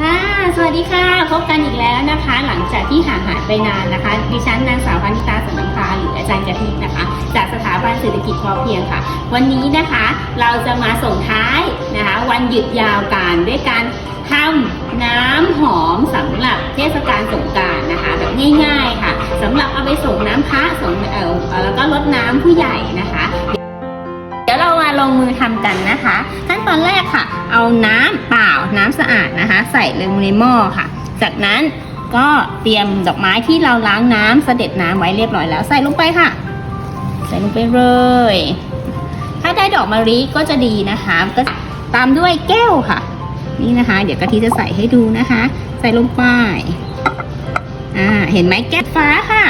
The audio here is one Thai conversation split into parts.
ค่ะ สวัสดีค่ะ พบกันอีกแล้วนะคะ หลังจากที่ห่างหายไปนานนะคะ ดิฉันนางสาวพันิตาสันำพาหรืออาจารย์กะทินะคะ จากสถาบันเศรษฐกิจพอเพียงค่ะ วันนี้นะคะเราจะมาส่งท้ายนะคะ วันหยุดยาวกันด้วยการทำน้ำหอมสำหรับเทศกาลสงการนะคะ แบบง่าย ๆค่ะสำหรับเอาไปส่งน้ำพระส่งเออแล้วก็รดน้ำผู้ใหญ่นะคะเดี๋ยวเรามาลงมือทำกันนะคะ ขั้นตอนแรกค่ะ เอาน้ำเปล่า น้ำสะอาดนะคะ ใส่ลงในหม้อค่ะ จากนั้นก็เตรียมดอกไม้ที่เราล้างน้ำเสด็จน้ำไว้เรียบร้อยแล้ว ใส่ลงไปค่ะ ใส่ลงไปเลย ถ้าได้ดอกมะลิก็จะดีนะคะ ก็ตามด้วยแก้วค่ะ นี่นะคะ เดี๋ยวกะทิจะใส่ให้ดูนะคะ ใส่ลงไปอ่าเห็นไหมแก้วฟ้าค่ะ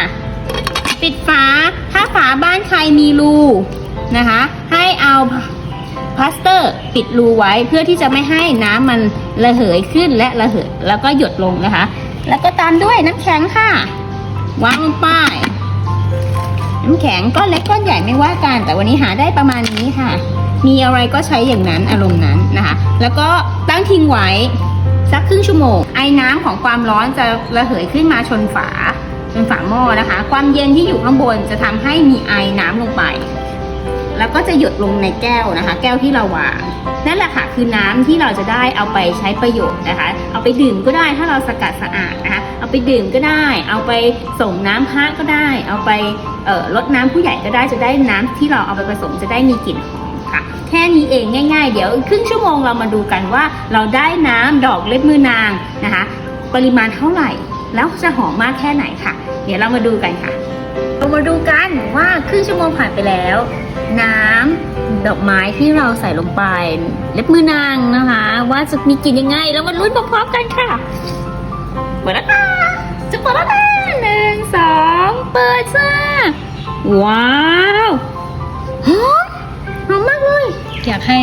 ปิดฝาถ้าฝาบ้านใครมีรูนะคะ ให้เอา พลาสเตอร์ปิดรูไว้เพื่อที่จะไม่ให้น้ำมันระเหยขึ้นและระเหยแล้วก็หยดลงนะคะ แล้วก็ตามด้วยน้ำแข็งค่ะ วางลงไปน้ำแข็งก้อนเล็กก้อนใหญ่ไม่ว่ากัน แต่วันนี้หาได้ประมาณนี้ค่ะ มีอะไรก็ใช้อย่างนั้นอารมณ์นั้นนะคะ แล้วก็ตั้งทิ้งไว้สักครึ่งชั่วโมง ไอ้น้ำของความร้อนจะระเหยขึ้นมาชนฝาชนฝาหม้อนะคะ ความเย็นที่อยู่ข้างบนจะทำให้มีไอน้ำลงไป แล้วก็จะหยดลงในแก้วนะคะ แก้วที่เราวางนั่นแหละค่ะคือน้ำที่เราจะได้เอาไปใช้ประโยชน์นะคะ เอาไปดื่มก็ได้ถ้าเราสกัดสะอาดนะคะ เอาไปดื่มก็ได้ เอาไปส่งน้ำพระก็ได้ เอาไปเอ่อลดน้ำผู้ใหญ่ก็ได้จะได้น้ำที่เราเอาไปผสมจะได้มีกลิ่นหอมค่ะ แค่นี้เองง่าย ๆ เดี๋ยวครึ่งชั่วโมงเรามาดูกันว่า เราได้น้ำดอกเล็บมือนางนะคะ ปริมาณเท่าไหร่ แล้วจะหอมมากแค่ไหนค่ะ เดี๋ยวเรามาดูกันค่ะ เรามาดูกันว่าครึ่งชั่วโมงผ่านไปแล้ว น้ำดอกไม้ที่เราใส่ลงไป เล็บมือนางนะคะ ว่าจะมีกลิ่นยังไงแล้วมาลุ้นพร้อมๆกันค่ะเปิดแล้วจะเปิดแล้วหนึ่งสองเปิดจ้าว้าวหอมหอมมากเลย อยากให้